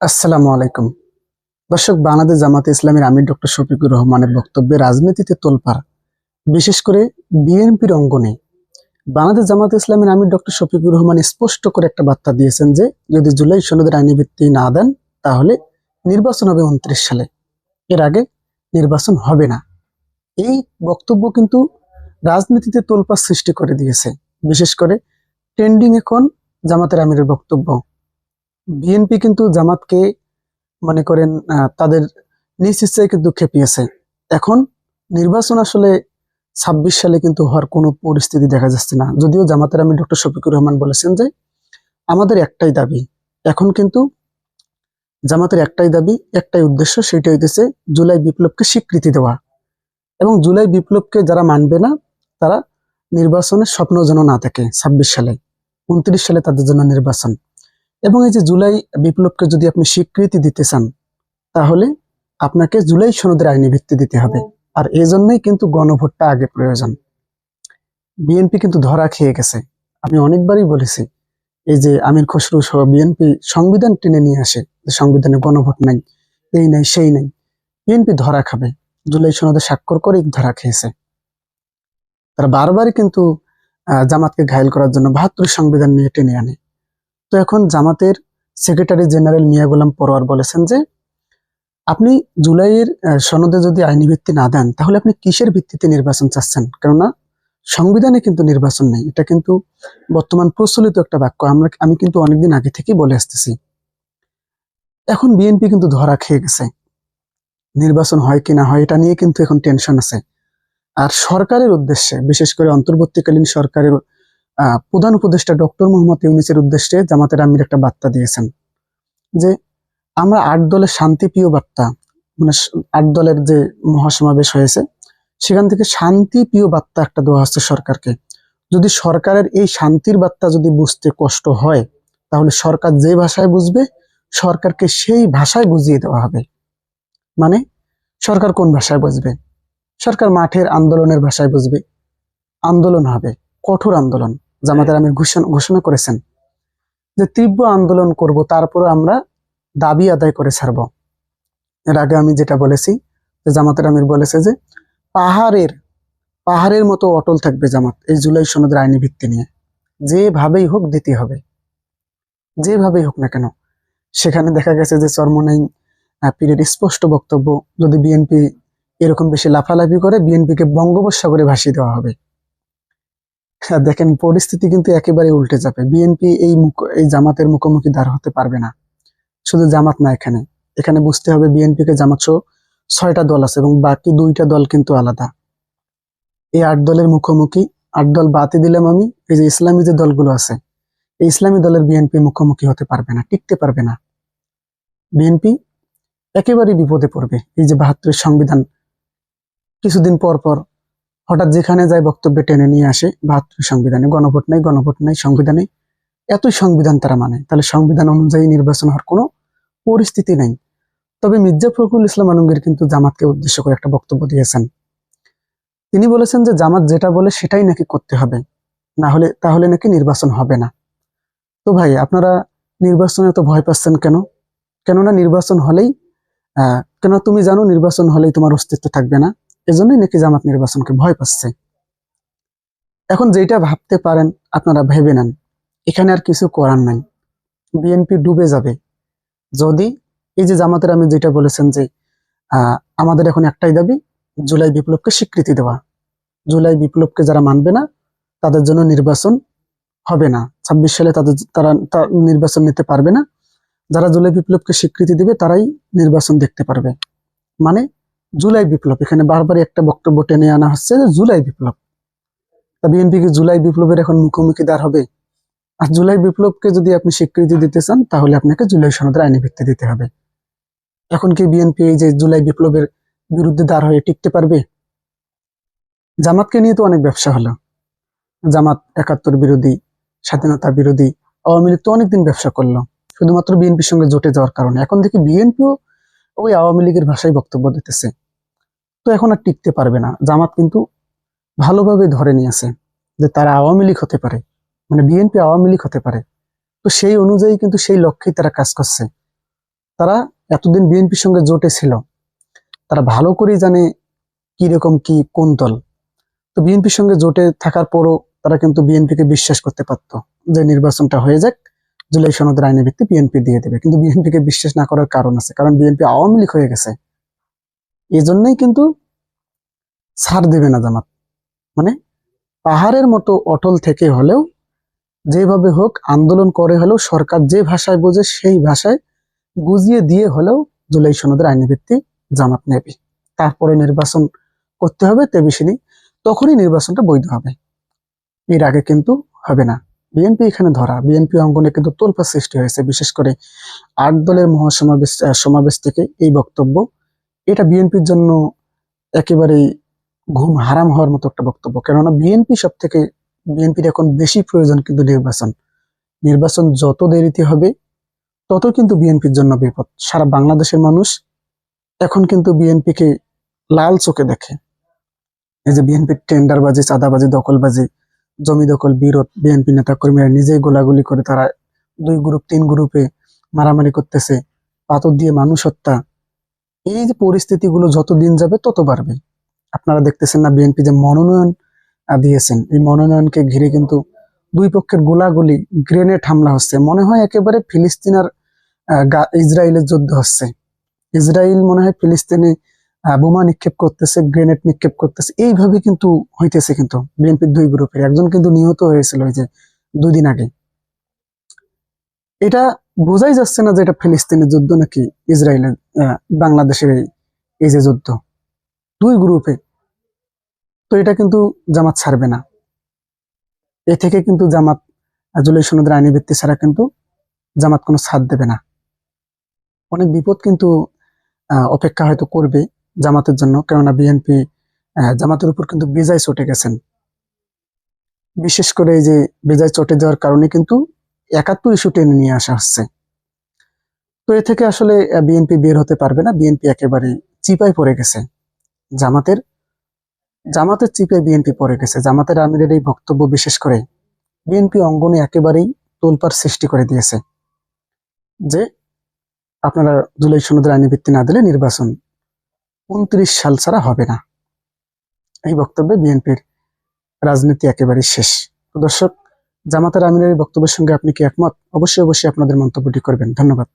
আসসালামু আলাইকুম। দর্শক, বাংলাদেশ জামাতে ইসলামের আমির ডক্টর শফিকুর রহমানের বক্তব্যে রাজনীতিতে তোলপাড়। বিশেষ করে বিএনপির অঙ্গনে বাংলাদেশ জামাতে ইসলামের আমির ডক্টর শফিকুর রহমান স্পষ্ট করে একটা বার্তা দিয়েছেন যে, যদি জুলাই সনদের আইনি ভিত্তি না দেন, তাহলে নির্বাচন হবে উনত্রিশ সালে। এর আগে নির্বাচন হবে না। এই বক্তব্য কিন্তু রাজনীতিতে তোলপাড় সৃষ্টি করে দিয়েছে। বিশেষ করে ট্রেন্ডিং এখন জামাতের আমিরের বক্তব্য। বিএনপি কিন্তু জামাতকে মনে করেন তাদের নিজ ইচ্ছায় কিন্তু খেপিয়েছে। এখন নির্বাচন আসলে ছাব্বিশ সালে কিন্তু হওয়ার কোনো পরিস্থিতি দেখা যাচ্ছে না। যদিও জামাতের আমি ডক্টর শফিকুর রহমান বলেছেন যে, আমাদের একটাই দাবি, এখন কিন্তু জামাতের একটাই দাবি, একটাই উদ্দেশ্য সেটা হইতেছে জুলাই বিপ্লবকে স্বীকৃতি দেওয়া। এবং জুলাই বিপ্লবকে যারা মানবে না, তারা নির্বাচনের স্বপ্ন যেন না থাকে ছাব্বিশ সালে। উনত্রিশ সালে তাদের জন্য নির্বাচন। এবং এই যে জুলাই বিপ্লবকে যদি আপনি স্বীকৃতি দিতে চান, তাহলে আপনাকে জুলাই সনদের আইনি ভিত্তি দিতে হবে। আর এই জন্যই কিন্তু গণভোটটা আগে প্রয়োজন। বিএনপি কিন্তু ধরা খেয়ে গেছে। আমি অনেকবারই বলেছি, এই যে আমির খসরু সহ বিএনপি সংবিধান টেনে নিয়ে আসে সংবিধানে গণভোট নাই, এই নাই, সেই নাই। বিএনপি ধরা খাবে। জুলাই সনদে স্বাক্ষর করেই ধরা খেয়েছে। তারা বারবারই কিন্তু জামাতকে ঘায়ল করার জন্য বাহাত্তর সংবিধান নিয়ে টেনে আনে। তো এখন জামাতের সেক্রেটারি জেনারেল মিয়া গোলাম পরোয়ার বলেছেন যে, আপনি জুলাইয়ের সনদে যদি আইনি ভিত্তি না দেন, তাহলে আপনি কিসের ভিত্তিতে নির্বাচন চাচ্ছেন? কেননা সংবিধানে কিন্তু নির্বাচন নেই। এটা কিন্তু বর্তমান প্রচলিত একটা বাক্য। আমরা, আমি কিন্তু অনেকদিন আগে থেকেই বলে আসতেছি। এখন বিএনপি কিন্তু ধরা খেয়ে গেছে। নির্বাচন হয় কি না হয়, এটা নিয়ে কিন্তু এখন টেনশন আছে। আর সরকারের উদ্দেশ্যে, বিশেষ করে অন্তর্বর্তীকালীন সরকারের প্রধান উপদেষ্টা ডক্টর মোহাম্মদ ইউনিসের উদ্দেশ্যে জামাতের আমির একটা বার্তা দিয়েছেন যে আমরা আট দলের শান্তিপ্রিয় বার্তা মানে আট দলের যে মহাসমাবেশ হয়েছে, সেখান থেকে শান্তিপ্রিয় বার্তা একটা দেওয়া হচ্ছে সরকারকে। যদি সরকারের এই শান্তির বার্তা যদি বুঝতে কষ্ট হয়, তাহলে সরকার যে ভাষায় বুঝবে, সরকারকে সেই ভাষায় বুঝিয়ে দেওয়া হবে। মানে সরকার কোন ভাষায় বুঝবে? সরকার মাঠের আন্দোলনের ভাষায় বুঝবে। আন্দোলন হবে, কঠোর আন্দোলন। জামাতের আমির ঘোষণা করেছেন যে তীব্র আন্দোলন করব, তারপরে আমরা দাবি আদায় করে ছাড়ব। এর আগে আমি যেটা বলেছি, যে জামাতের আমির বলেছে যে পাহাড়ের পাহাড়ের মতো অটল থাকবে জামাত এই জুলাই সনদের আইনি ভিত্তি নিয়ে। যেভাবেই হোক দিতে হবে। যেভাবেই হোক না কেন। সেখানে দেখা গেছে যে চরমনাই পীরের স্পষ্ট বক্তব্য, যদি বিএনপি এরকম বেশি লাফালাফি করে, বিএনপিকে বঙ্গোপসাগরে ভাসিয়ে দেওয়া হবে। দেখেন, পরিস্থিতি কিন্তু একেবারে উল্টে যাবে বিএনপি এই এই জামাতের মুখোমুখি দাঁড় হতে পারবে না। শুধু জামাত না এখানে। এখানে বুঝতে হবে বিএনপি কে জামাত ছয়টা দল আছে এবং বাকি দুইটা দল কিন্তু আলাদা। এই আট দলের মুখোমুখি, আট দল বাতি দিলাম আমি, এই যে ইসলামী যে দলগুলো আছে, এই ইসলামী দলের বিএনপি মুখোমুখি হতে পারবে না, টিকতে পারবে না। বিএনপি একেবারে বিপদে পড়বে। এই যে বাহাত্তরের সংবিধান, কিছুদিন পর পর হঠাৎ যেখানে যায় বক্তব্যে টেনে নিয়ে আসে বাহাত্তর সংবিধানে, গণভোট নাই গণভোট নাই, সংবিধানে এতই সংবিধান তারা মানে। তাহলে সংবিধান অনুযায়ী নির্বাচন হওয়ার কোনো পরিস্থিতি নেই। তবে মির্জা ফখরুল ইসলাম আলমগীর কিন্তু জামাতকে উদ্দেশ্য করে একটা বক্তব্য দিয়েছেন। তিনি বলেছেন যে জামাত যেটা বলে সেটাই নাকি করতে হবে। না হলে, তাহলে নাকি নির্বাচন হবে না। তো ভাই, আপনারা নির্বাচনে তো ভয় পাচ্ছেন কেন? কেননা নির্বাচন হলেই কেন তুমি জানো নির্বাচন হলেই তোমার অস্তিত্ব থাকবে না। এজন্যই নাকি জামাত নির্বাচনকে ভয় পাচ্ছে? এখন যেটা ভাবতে পারেন, আপনারা ভেবে নেন। এখানে আর কিছু করার নাই। বিএনপি ডুবে যাবে। যদি এই যে জামাতের আমি যেটা বলেছেন যে আমাদের এখন একটাই দাবি, জুলাই বিপ্লবকে স্বীকৃতি দেওয়া। জুলাই বিপ্লবকে যারা মানবে না, তাদের জন্য নির্বাচন হবে না। ছাব্বিশ সালে তাদের তারা নির্বাচন নিতে পারবে না। যারা জুলাই বিপ্লবকে স্বীকৃতি দিবে, তারাই নির্বাচন দেখতে পারবে। মানে জুলাই বিপ্লব। এখানে বারবারই একটা বক্তব্য টেনে আনা হচ্ছে যে জুলাই বিপ্লব। তা বিএনপি কি জুলাই বিপ্লবের এখন মুখোমুখি দাঁড় হবে? আর জুলাই বিপ্লবকে যদি আপনি স্বীকৃতি দিতে চান, তাহলে আপনাকে জুলাই সনদের আইনি ভিত্তি দিতে হবে। এখন কি বিএনপি এই যে জুলাই বিপ্লবের বিরুদ্ধে দাঁড় হয়ে টিকতে পারবে? জামাতকে নিয়ে তো অনেক ব্যবসা হলো। জামাত একাত্তর বিরোধী, স্বাধীনতা বিরোধী, আওয়ামী লীগ তো অনেকদিন ব্যবসা করল। শুধুমাত্র বিএনপির সঙ্গে জোটে যাওয়ার কারণে। এখন দেখি বিএনপিও ওই আওয়ামী লীগের ভাষায় বক্তব্য দিতেছে। তো এখন আর টিকতে পারবে না। জামাত কিন্তু ভালোভাবে ধরে নিয়েছে যে তারা আওয়ামী লীগ হতে পারে মানে বিএনপি আওয়ামী লীগ হতে পারে। তো সেই অনুযায়ী কিন্তু সেই লক্ষ্যেই তারা কাজ করছে। তারা এতদিন বিএনপির সঙ্গে জোটে ছিল। তারা ভালো করেই জানে কি রকম কি, কোন দল। তো বিএনপির সঙ্গে জোটে থাকার পরও তারা কিন্তু বিএনপিকে বিশ্বাস করতে পারতো যে নির্বাচনটা হয়ে যাক জুলাই সনদের আইনি ভিত্তি বিএনপি দিয়ে দেবে। কিন্তু বিএনপিকে বিশ্বাস না করার কারণ আছে। কারণ বিএনপি আওয়ামী লীগ হয়ে গেছে। এই জন্যই কিন্তু ছাড় দেবে না জামাত। মানে পাহাড়ের মতো অটল থেকে হলেও, যেভাবে হোক আন্দোলন করে হলেও, সরকার যে ভাষায় বোঝে সেই ভাষায় বুঝিয়ে দিয়ে হলেও জুলাই সনদের আইনি ভিত্তি জামাত নেবে। তারপরে নির্বাচন করতে হবে, তে বেশি তখনই নির্বাচনটা বৈধ হবে। এর আগে কিন্তু হবে না। বিএনপি এখানে ধরা বিএনপি অঙ্গনে কিন্তু তোলপা সৃষ্টি হয়েছে, বিশেষ করে আট দলের মহাসমাবেশ সমাবেশ থেকে এই বক্তব্য। এটা বিএনপির জন্য একেবারেই ঘুম হারাম হওয়ার মতো একটা বক্তব্য, কেননা বিএনপি সব থেকে বিএনপির এখন বেশি প্রয়োজন কিন্তু নির্বাচন। নির্বাচন যত দেরিতে হবে, তত কিন্তু বিএনপির জন্য বিপদ। সারা বাংলাদেশের মানুষ এখন কিন্তু বিএনপিকে লাল চোখে দেখে। এই যে বিএনপির টেন্ডারবাজি, চাঁদাবাজি, দখলবাজি জমি দখল, বিরোধ, বিএনপি নেতা কর্মীরা নিজেই গোলাগুলি করে তারা দুই গ্রুপ তিন গ্রুপে মারামারি করতেছে, পাথর দিয়ে মানুষ হত্যা। এই যে পরিস্থিতিগুলো যত দিন যাবে তত বাড়বে। আপনারা দেখতেছেন না বিএনপি যে মনোনয়ন দিয়েছেন। এই মনোনয়নকে ঘিরে কিন্তু দুই পক্ষের গোলাগুলি গ্রেনেড হামলা হচ্ছে। মনে হয় একেবারে ফিলিস্তিনার ইসরায়েলের যুদ্ধ হচ্ছে। ইসরায়েল মনে হয় ফিলিস্তিনে বোমা নিক্ষেপ করতেছে গ্রেনেড নিক্ষেপ করতেছে এইভাবে কিন্তু হইতেছে কিন্তু বিএনপির দুই গ্রুপের একজন কিন্তু নিহত হয়েছিল ওই যে দুই দিন আগে। এটা বোঝাই যাচ্ছে না যে এটা ফিলিস্তিনের যুদ্ধ নাকি ইসরায়েলের বাংলাদেশের এই- যে যুদ্ধ। দুই গ্রুপে তো এটা কিন্তু জামাত ছাড়বে না। এ থেকে কিন্তু জামাত আহ, জুলাই সনদের আইনি ভিত্তি ছাড়া কিন্তু জামাত কোনো ছাড় দেবে না। অনেক বিপদ কিন্তু অপেক্ষা হয়তো করবে জামাতের জন্য, কেননা বিএনপি জামাতের উপর কিন্তু বেজায় চটে গেছেন। বিশেষ করে এই যে বেজায় চটে যাওয়ার কারণে কিন্তু একাত্তর ইস্যু টেনে নিয়ে আসা হচ্ছে। তো এ থেকে আসলে বিএনপি বের হতে পারবে না। বিএনপি একেবারে চিপায় পড়ে গেছে। জামাতের জামাতের চিপায় বিএনপি পড়ে গেছে। জামাতের আমিরের এই বক্তব্য বিশেষ করে বিএনপি অঙ্গনে একেবারেই তোলপার সৃষ্টি করে দিয়েছে। যে আপনারা জুলাই সনদের আইনি ভিত্তি না দিলে নির্বাচন উনত্রিশ সাল ছাড়া হবে না। এই বক্তব্যে বিএনপির রাজনীতি একেবারে শেষ। তো দর্শক, জামাতের আমিরের বক্তব্যের সঙ্গে আপনি কি একমত? অবশ্যই অবশ্যই আপনাদের মন্তব্যটি করবেন। ধন্যবাদ।